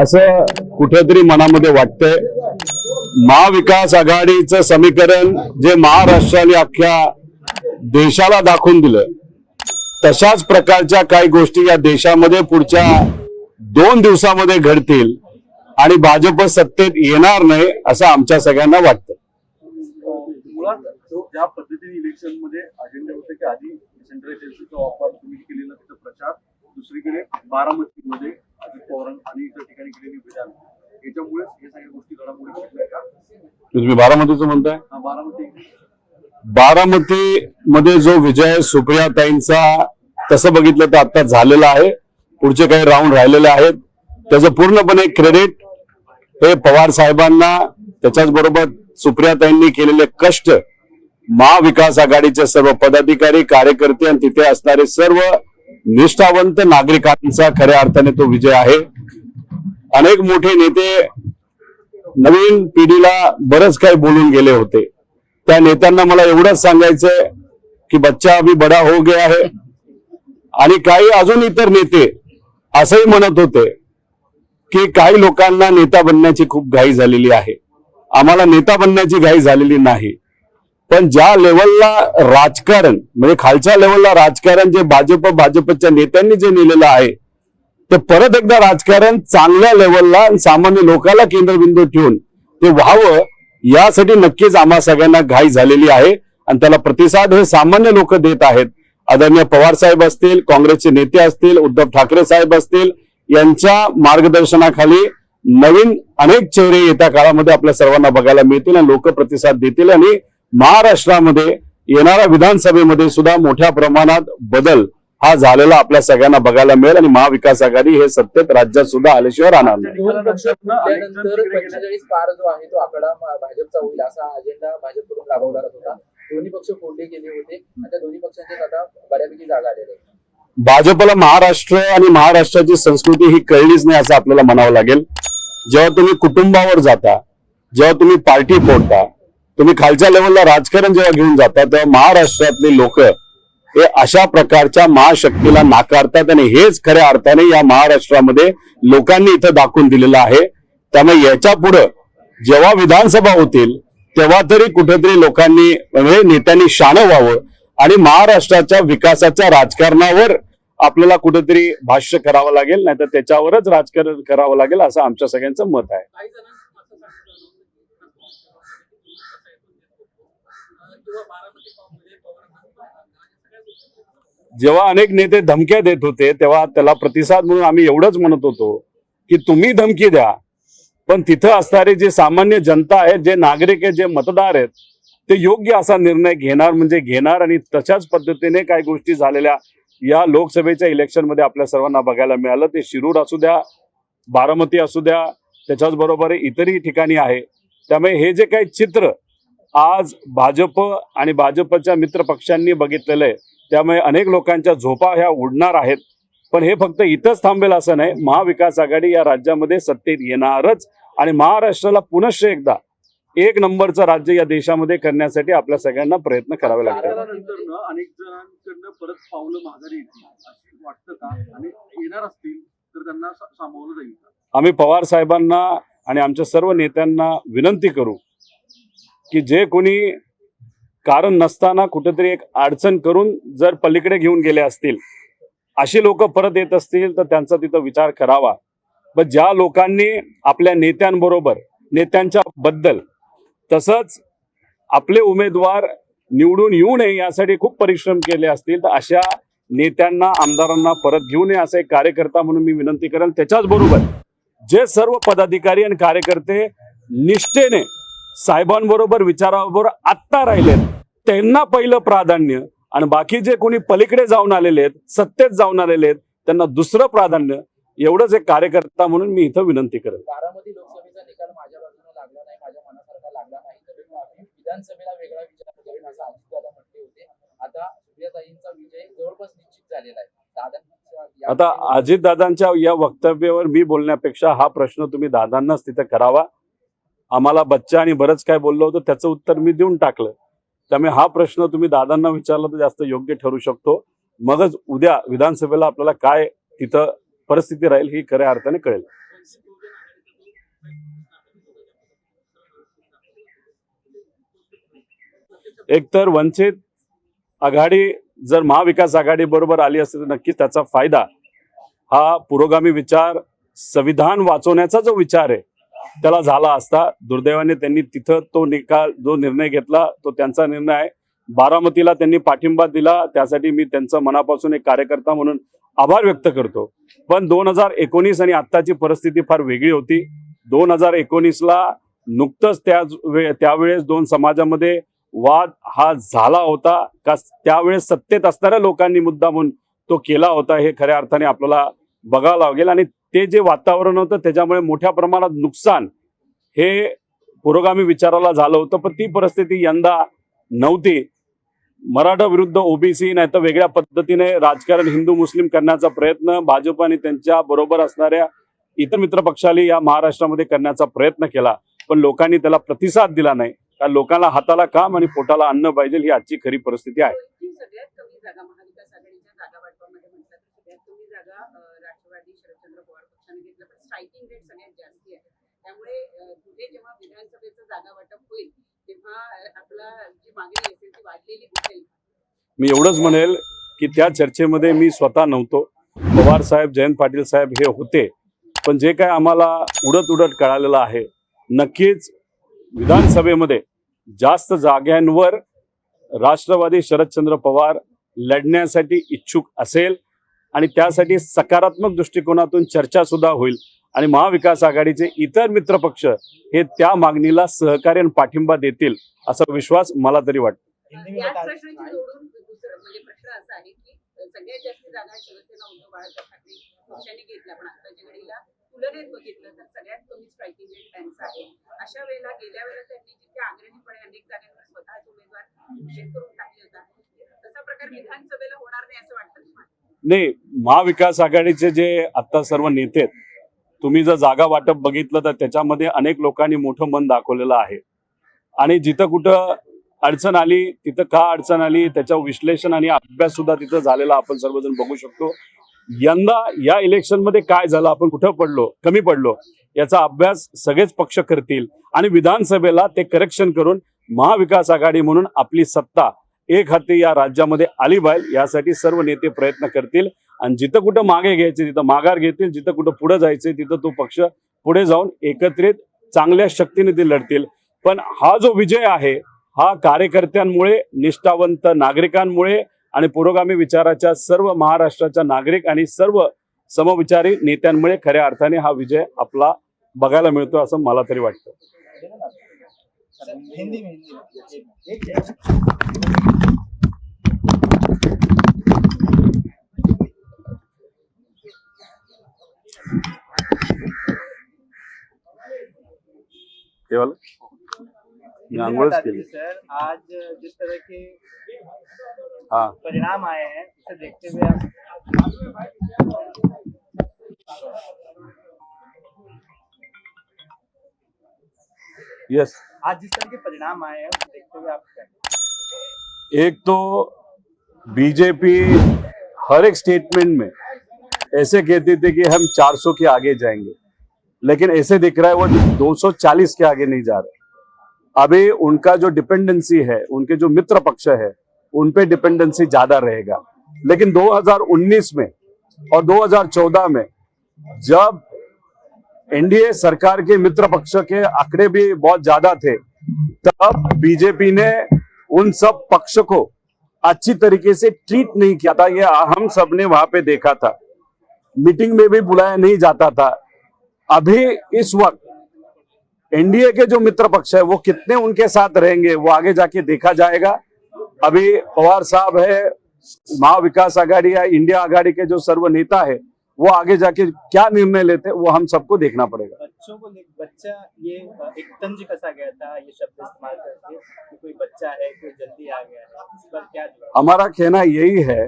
असं कुठेतरी मनामध्ये वाटतंय. महाविकास आघाडीचं समीकरण जे महाराष्ट्राने अख्ख्या देशाला दाखवून दिलं तशाच प्रकारच्या काही गोष्टी या देशामध्ये पुढच्या दोन दिवसामध्ये घडतील आणि भाजप सत्तेत येणार नाही असं आमच्या सगळ्यांना वाटतं. ज्या पद्धतीने इलेक्शनमध्ये अजेंडा होते की आधी सेंट्रल एजन्सीचा वापर तुम्ही केलेला तिथं प्रचार दुसरीकडे बारामती अजित पवार आणि इतर ठिकाणी केलेली विधान याच्यामुळेच हे सगळ्या गोष्टी घडामोडी घडल्या का तुम्ही बारामतीचं म्हणताय? बारामती बारामती मध्ये जो विजय सुप्रियाताईंचा तसं बघितलं तर आता झालेला आहे. पुढचे काही राऊंड राहिलेले आहेत. त्याचं पूर्णपणे क्रेडिट हे पवार साहेबांना त्याच्याच बरोबर सुप्रियाताईंनी केलेले कष्ट महाविकास आघाडीचे सर्व पदाधिकारी कार्यकर्ते आणि तिथे असणारे सर्व निष्ठावंत नागरिकांचा खऱ्या अर्थाने तो विजय आहे. अनेक मोठे नेते नवीन पिढीला बरंच काही बोलून गेले होते. त्या नेत्यांना मला एवढंच सांगायचंय की बच्चा अभी बडा हो गया है. आणि काही अजून इतर नेते असंही म्हणत होते की काही लोकांना नेता बनण्याची खूप घाई झालेली आहे. आम्हाला नेता बनण्याची घाई झालेली नाही. पण ज्या लेवलला राजकारण म्हणजे खालच्या लेवलला राजकारण जे भाजप भाजपच्या नेत्यांनी जे नेलेलं आहे ते परत एकदा राजकारण चांगल्या लेवलला आणि सामान्य लोकांना केंद्रबिंदू ठेवून ते व्हावं यासाठी नक्कीच आम्हा सगळ्यांना घाई झालेली आहे. आणि त्याला प्रतिसाद हे सामान्य लोक देत आहेत. आदरणीय पवार साहेब असतील काँग्रेसचे नेते असतील उद्धव ठाकरे साहेब असतील यांच्या मार्गदर्शनाखाली नवीन अनेक चेहरे येत्या काळामध्ये आपल्या सर्वांना बघायला मिळतील आणि लोक प्रतिसाद देतील. आणि महाराष्ट्रामध्ये येणाऱ्या विधानसभेमध्ये सुद्धा मोठ्या प्रमाणात बदल हा झालेला आपल्या सगळ्यांना बघायला मिळेल आणि महाविकास आघाडी हे सत्तेत राज्यात सुद्धा आल्याशिवाय राहणार नाही. दोन पक्ष फुटल्यानंतर पंचेचाळीस पार जो आहे तो आकडा म- भाजपचा होईल असा अजेंडा भाजपकडून राबवला जात होता. दोन्ही पक्ष फोडले गेले होते. आणि त्या दोन्ही पक्षांचे आता बऱ्यापैकी जागा आलेल्या आहेत. भाजपला महाराष्ट्र आणि महाराष्ट्राची संस्कृती ही कळलीच नाही असं आपल्याला म्हणावं लागेल. जेव्हा तुम्ही कुटुंबावर जाता जेव्हा तुम्ही पार्टी फोडता तुम्ही खालच्या लेवलला राजकारण जेव्हा घेऊन जाता तेव्हा महाराष्ट्रातले लोक हे अशा प्रकारच्या महाशक्तीला नाकारतात आणि हेच खऱ्या अर्थाने या महाराष्ट्रामध्ये लोकांनी इथं दाखवून दिलेलं आहे. त्यामुळे याच्या पुढं जेव्हा विधानसभा होतील तेव्हा तरी कुठेतरी लोकांनी म्हणजे नेत्यांनी शाणं व्हावं आणि महाराष्ट्राच्या विकासाच्या राजकारणावर आपल्याला कुठेतरी भाष्य करावं लागेल नाहीतर त्याच्यावरच राजकारण करावं लागेल असं आमच्या सगळ्यांचं मत आहे काही जणांना असं सांगितलं किंवा बारामती फॉर्ममध्ये पवारांना सगळ्या गोष्टी जेव्हा अनेक नेते धमक्या देत होते तेव्हा त्याला प्रतिसाद म्हणून आम्ही एवढंच म्हणत होतो की तुम्ही धमकी द्या. पण तिथं असणारे जे सामान्य जनता आहेत जे नागरिक आहे जे मतदार आहेत ते योग्य असा निर्णय घेणार म्हणजे घेणार आणि तशाच पद्धतीने काही गोष्टी झालेल्या या लोकसभेच्या इलेक्शनमध्ये आपल्या सर्वांना बघायला मिळालं. ते शिरूर असू द्या बारामती असू द्या त्याच्याच बरोबर इतरही ठिकाणी आहे. त्यामुळे हे जे काही चित्र आज भाजप आणि भाजपच्या मित्र पक्षांनी बघितलेलं आहे त्यामुळे अनेक लोकांच्या झोपा ह्या उडणार आहेत. पण हे फक्त इथंच थांबेल असं नाही. महाविकास आघाडी या राज्यामध्ये सत्तेत येणारच आणि महाराष्ट्राला पुनश्च एकदा एक नंबरचं राज्य या देशामध्ये करण्यासाठी आपल्या सगळ्यांना प्रयत्न करावे ना अनेक जणांकडनं परत पावलं माघारी येतील असं वाटतं का? आणि येणार असतील तर त्यांना सा- सामावलं जाईल आम्ही पवार साहेबांना आणि आमच्या सर्व नेत्यांना विनंती करू की जे कोणी कारण नसताना कुठेतरी एक अडचण करून जर पलीकडे घेऊन गेले असतील अशी लोक परत येत असतील तर त्यांचा तिथं विचार करावा. पण ज्या लोकांनी आपल्या नेत्यांबरोबर नेत्यांच्या बद्दल तसंच आपले उमेदवार निवडून येऊ नये यासाठी खूप परिश्रम केले असतील तर अशा नेत्यांना आमदारांना परत घेऊ नये असं एक कार्यकर्ता म्हणून मी विनंती करेन. त्याच्याच बरोबर जे सर्व पदाधिकारी आणि कार्यकर्ते निष्ठेने साहेबांबरोबर विचाराबरोबर आत्ता राहिलेत. त्यांना पहिलं प्राधान्य आणि बाकी जे कोणी पलीकडे जाऊन आलेले आहेत सत्तेत जाऊन आलेले आहेत त्यांना दुसरं प्राधान्य एवढंच एक कार्यकर्ता म्हणून मी इथं विनंती करेन. बारामती लोकसभेचा निकाल माझ्या बाजूने लागला नाही माझ्या मनासारखा लागला नाही तर आम्ही विधानसभेला वेगळा विचार करेन असं अजितदादा म्हटले होते. आता सुप्रियाताईंचा विजय जवळपास निश्चित झालेला आहे. दादांच्या आता अजितदादांच्या या वक्तव्यावर मी बोलण्यापेक्षा हा प्रश्न तुम्ही दादांनाच तिथं करावा. आम्हाला बच्चा आणि बरंच काय बोललो होतो त्याचं उत्तर मी देऊन टाकलं. त्यामुळे हा प्रश्न तुम्ही दादांना विचारला तर जास्त योग्य ठरू शकतो. मगच उद्या विधानसभेला आपल्याला काय तिथं परिस्थिती राहील ही खऱ्या अर्थाने कळेल. एकतर वंचित आघाडी जर महाविकास आघाडी बरोबर आली असेल तर नक्कीच त्याचा फायदा. हा पुरोगामी विचार संविधान वाचवण्याचा जो विचार आहे त्याला झाला असता दुर्दैवाने त्यांनी तिथं तो निकाल जो निर्णय घेतला तो त्यांचा निर्णय आहे. बारामतीला त्यांनी पाठिंबा दिला त्यासाठी मी त्यांचा मनापासून एक कार्यकर्ता म्हणून आभार व्यक्त करतो. पण दोन हजार एकोणीस आणि आत्ताची परिस्थिती फार वेगळी होती. दोन हजार एकोणीसला नुकतंच त्या वे- त्यावेळेस दोन समाजामध्ये वाद हा झाला होता का त्यावेळेस सत्तेत असणाऱ्या लोकांनी मुद्दा म्हणून तो केला होता हे खऱ्या अर्थाने आपल्याला बघावं लागेल. आणि ते जे वातावरण होतं त्याच्यामुळे मोठ्या प्रमाणात नुकसान हे पुरोगामी विचाराला झालं होतं पण ती परिस्थिती यंदा नव्हती. मराठा विरुद्ध ओबीसी नाही तर वेगळ्या पद्धतीने राजकारण हिंदू मुस्लिम करण्याचा प्रयत्न भाजप आणि त्यांच्या बरोबर असणाऱ्या इतर मित्र पक्षांनी या महाराष्ट्रामध्ये करण्याचा प्रयत्न केला पण लोकांनी त्याला प्रतिसाद दिला नाही. कारण लोकांना हाताला काम आणि पोटाला अन्न पाहिजे ही आजची खरी परिस्थिती आहे ही सगळ्यात कमी जागा महाविकास आघाडीच्या जागा वाटपामध्ये म्हटलं तर सगळ्यात कमी जागा अं, राष्ट्रवादी शरदचंद्र पवार पक्षाने घेतलं पण स्ट्रायकिंग रेट सगळ्यात जास्ती आहे. त्यामुळे पुढे जेव्हा विधानसभेचं जागा वाटप होईल तेव्हा आपला जी मागणी असेल ती वाढलेली दिसेल. मी एवढंच म्हणेल की त्या चर्चेमध्ये मी स्वतः नव्हतो. पवार साहेब जयंत पाटील साहेब हे होते. पण जे काय आम्हाला उडत उडत कळालेलं आहे नक्कीच विधानसभेमध्ये जास्त जाग्यांवर राष्ट्रवादी शरदचंद्र पवार लढण्यासाठी इच्छुक असेल आणि त्यासाठी सकारात्मक दृष्टिकोनातून चर्चा सुद्धा होईल. आणि महाविकास आघाडीचे इतर मित्रपक्ष हे त्या मागणीला सहकार्य आणि पाठिंबा देतील असा विश्वास मला तरी वाटतो. म्हणजे नाही महाविकास आघाडीचे जे आता सर्व नेते आहेत तुम्ही जर जागा वाटप बघितलं तर त्याच्यामध्ये अनेक लोकांनी मोठं मन दाखवलेलं आहे. आणि जिथं कुठं अडचण आली तिथं का अडचण आली त्याच्यावर विश्लेषण आणि अभ्यास सुद्धा तिथं झालेला आपण सर्वजण बघू शकतो. यंदा या इलेक्शनमध्ये काय झालं आपण कुठं पडलो कमी पडलो याचा अभ्यास सगळेच पक्ष करतील. आणि विधानसभेला ते करेक्शन करून महाविकास आघाडी म्हणून आपली सत्ता एक हाती या राज्यामध्ये आली पाहिजे यासाठी सर्व नेते प्रयत्न करतील. आणि जिथं कुठं मागे घ्यायचे तिथं माघार घेतील जिथं कुठं पुढे जायचे तिथं तो पक्ष पुढे जाऊन एकत्रित चांगल्या शक्तीने ते लढतील. पण हा जो विजय आहे हा कार्यकर्त्यांमुळे निष्ठावंत नागरिकांमुळे आणि पुरोगामी विचाराच्या सर्व महाराष्ट्राच्या नागरिक आणि सर्व समविचारी नेत्यांमुळे खऱ्या अर्थाने हा विजय आपला बघायला मिळतो असं मला तरी वाटतं. हिंदी में हिंदी. सर आज जिस तरह के हा। परिणाम आए हैं उसे देखते हुए आप यस आज जिस तरह के परिणाम आए हैं उसे देखते हुए आप क्या एक तो बीजेपी हर एक स्टेटमेंट में ऐसे कहते थे कि हम 400 के आगे जाएँगे, लेकिन ऐसे दिख रहा है वो 240 के आगे नहीं जा रहे। अभी उनका जो डिपेंडेंसी है, उनके जो मित्र पक्ष है, उन पे डिपेंडेंसी ज़्यादा रहेगा। लेकिन 2019 में और 2014 में जब एनडीए सरकार के मित्र पक्ष के आंकड़े भी बहुत ज़्यादा थे, तब बीजेपी ने उन सब पक्ष को अच्छी तरीके से ट्रीट नहीं किया था। ये हम सबने वहाँ पे देखा था। मीटिंग में भी बुलाया नहीं जाता था। अभी इस वक्त एनडीए के जो मित्र पक्ष है वो कितने उनके साथ रहेंगे वो आगे जाके देखा जाएगा। अभी पवार साहब है महाविकास आघाड़ी या इंडिया आघाड़ी के जो सर्व नेता है वो आगे जाके क्या निर्णय लेते हैं, वो हम सबको देखना पड़ेगा। बच्चों को बच्चा ये एक तंज कसा गया था ये शब्द इस्तेमाल करके कि कोई बच्चा है कोई जल्दी आ गया है इस पर क्या हमारा कहना यही है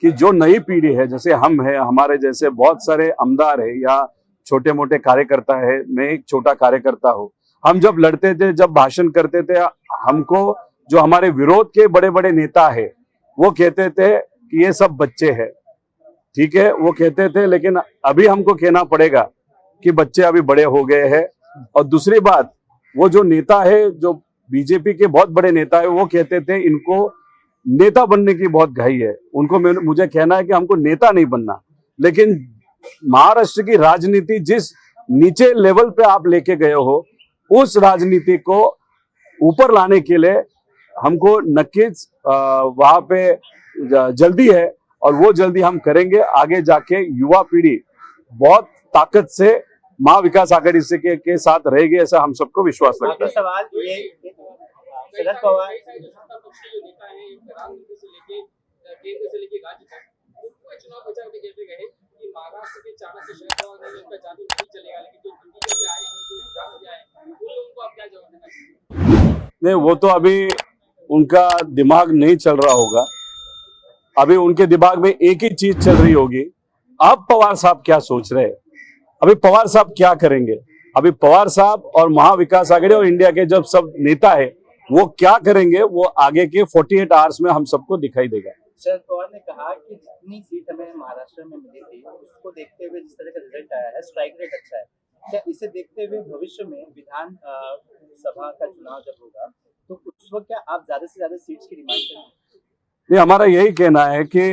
कि जो नई पीढ़ी है, जैसे हम है, हमारे जैसे बहुत सारे आमदार है या छोटे मोटे कार्यकर्ता है, मैं एक छोटा कार्यकर्ता हूँ। हम जब लड़ते थे, जब भाषण करते थे, हमको जो हमारे विरोध के बड़े बड़े नेता है, वो कहते थे कि ये सब बच्चे हैं। ठीक है? वो कहते थे, लेकिन अभी हमको कहना पड़ेगा कि बच्चे अभी बड़े हो गए हैं। और दूसरी बात, वो जो नेता है, जो बीजेपी के बहुत बड़े नेता है, वो कहते थे, इनको नेता बनने की बहुत घाई है। उनको मुझे कहना है कि हमको नेता नहीं बनना। लेकिन महाराष्ट्र की राजनीति जिस नीचे लेवल पे आप लेके गए हो उस राजनीति को ऊपर लाने के लिए हमको नक्कीच अ, वहाँ पे जल्दी है और वो जल्दी हम करेंगे। आगे जाके युवा पीढ़ी बहुत ताकत से महाविकास आघाड़ी से के, के साथ रहेगी ऐसा हम सबको विश्वास लगता है। सवाल ये शरद पवार नेता हैं से लेके केंद्र से लेके राज्य तक वो चुनाव प्रचार में कहते गए कि महाराष्ट्र के पवार नहीं उनका जादू नहीं चलेगा लेकिन जो आए हैं जो उन लोगों को आप क्या जवाब देना नहीं वो तो अभी उनका दिमाग नहीं चल रहा होगा। अभी उनके दिमाग में एक ही चीज़ चल रही होगी। अब पवार साहब क्या सोच रहे हैं? अभी पवार साहब क्या करेंगे? अभी पवार साहब और महाविकास आघाड़ी और इंडिया के जब सब नेता है वो क्या करेंगे वो आगे के 48 आवर्स में हम सबको दिखाई देगा। शरद पवार ने कहा कि जितनी सीट हमें महाराष्ट्र में मिली थी उसको देखते हुए जिस तरह का रिज़ल्ट आया है स्ट्राइक रेट अच्छा है। क्या इसे देखते हुए भविष्य में विधान सभा का चुनाव जब होगा तो उस वक्त क्या आप ज़्यादा से ज़्यादा सीट्स की डिमांड करेंगे नहीं हमारा यही कहना है कि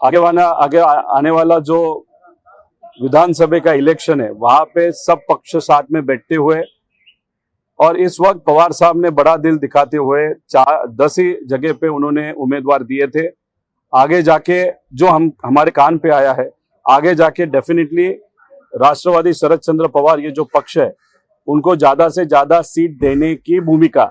आगे वाला आगे आने वाला जो विधानसभा का इलेक्शन है वहाँ पे सब पक्ष साथ में बैठते हुए और इस वक्त पवार साहब ने बड़ा दिल दिखाते हुए चार, दस ही जगह पे उन्होंने उम्मीदवार दिए थे। आगे जाके जो हम, हमारे कान पे आया है, आगे जाके डेफिनेटली राष्ट्रवादी शरद चंद्र पवार, ये जो पक्ष है, उनको ज़्यादा से ज़्यादा सीट देने की भूमिका,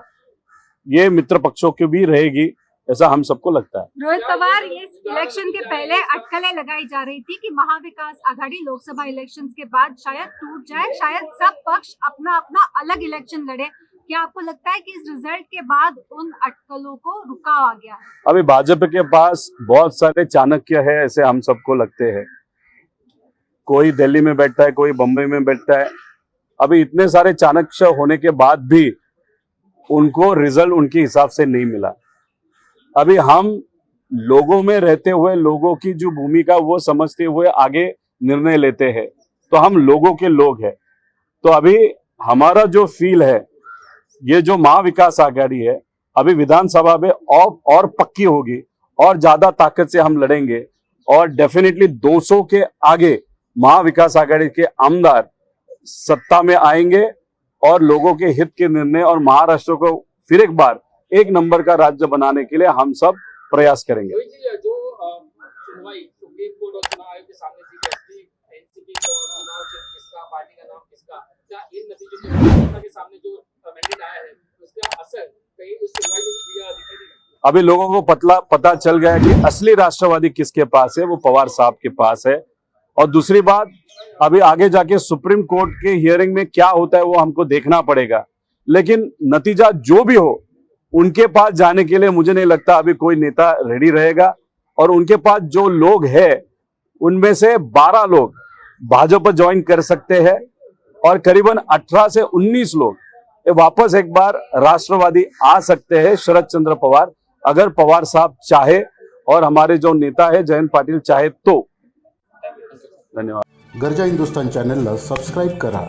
ये मित्र पक्षों की भी रहेगी। ऐसा हम सबको लगता है। रोहित पवार ये इलेक्शन के पहले अटकलें लगाई जा रही थी कि महाविकास आघाड़ी लोकसभा इलेक्शन के बाद शायद टूट जाए शायद सब पक्ष अपना अपना अलग इलेक्शन लड़े। क्या आपको लगता है कि इस रिज़ल्ट के बाद उन अटकलों को रुकावा गया है? अभी भाजपा के पास बहुत सारे चाणक्य है ऐसे हम सबको लगते हैं। कोई दिल्ली में बैठता है कोई बम्बई में बैठता है। अभी इतने सारे चाणक्य होने के बाद भी उनको रिज़ल्ट उनके हिसाब से नहीं मिला। अभी हम लोगों में रहते हुए, लोगों की जो भूमिका वो समझते हुए आगे निर्णय लेते हैं। तो हम लोगों के लोग हैं। तो अभी हमारा जो फील है, ये जो महाविकास आघाड़ी है, अभी विधानसभा में और और पक्की होगी, और ज़्यादा ताकत से हम लड़ेंगे, और डेफिनेटली 200 के आगे महाविकास आघाड़ी के आमदार सत्ता में आएँगे, और लोगों के हित के निर्णय और महाराष्ट्र को फिर एक बार एक नंबर का राज्य बनाने के लिए हम सब प्रयास करेंगे। जो अभी लोगों को पतला पता चल गया कि असली राष्ट्रवादी किसके पास है वो पवार साहब के पास है। और दूसरी बात अभी आगे जाके सुप्रीम कोर्ट के हियरिंग में क्या होता है वो हमको देखना पड़ेगा। लेकिन नतीजा जो भी हो उनके पास जाने के लिए मुझे नहीं लगता अभी कोई नेता रेडी रहेगा। और उनके पास जो लोग हैं, उनमें से 12 लोग भाजपा ज्वाइन कर सकते हैं और करीबन 18 से 19 लोग वापस एक बार राष्ट्रवादी आ सकते हैं शरद चंद्र पवार। अगर पवार साहब चाहे और हमारे जो नेता है, जयंत पाटिल चाहे तो। धन्यवाद। गरजा हिंदुस्तान चॅनलला सबस्क्राईब करा।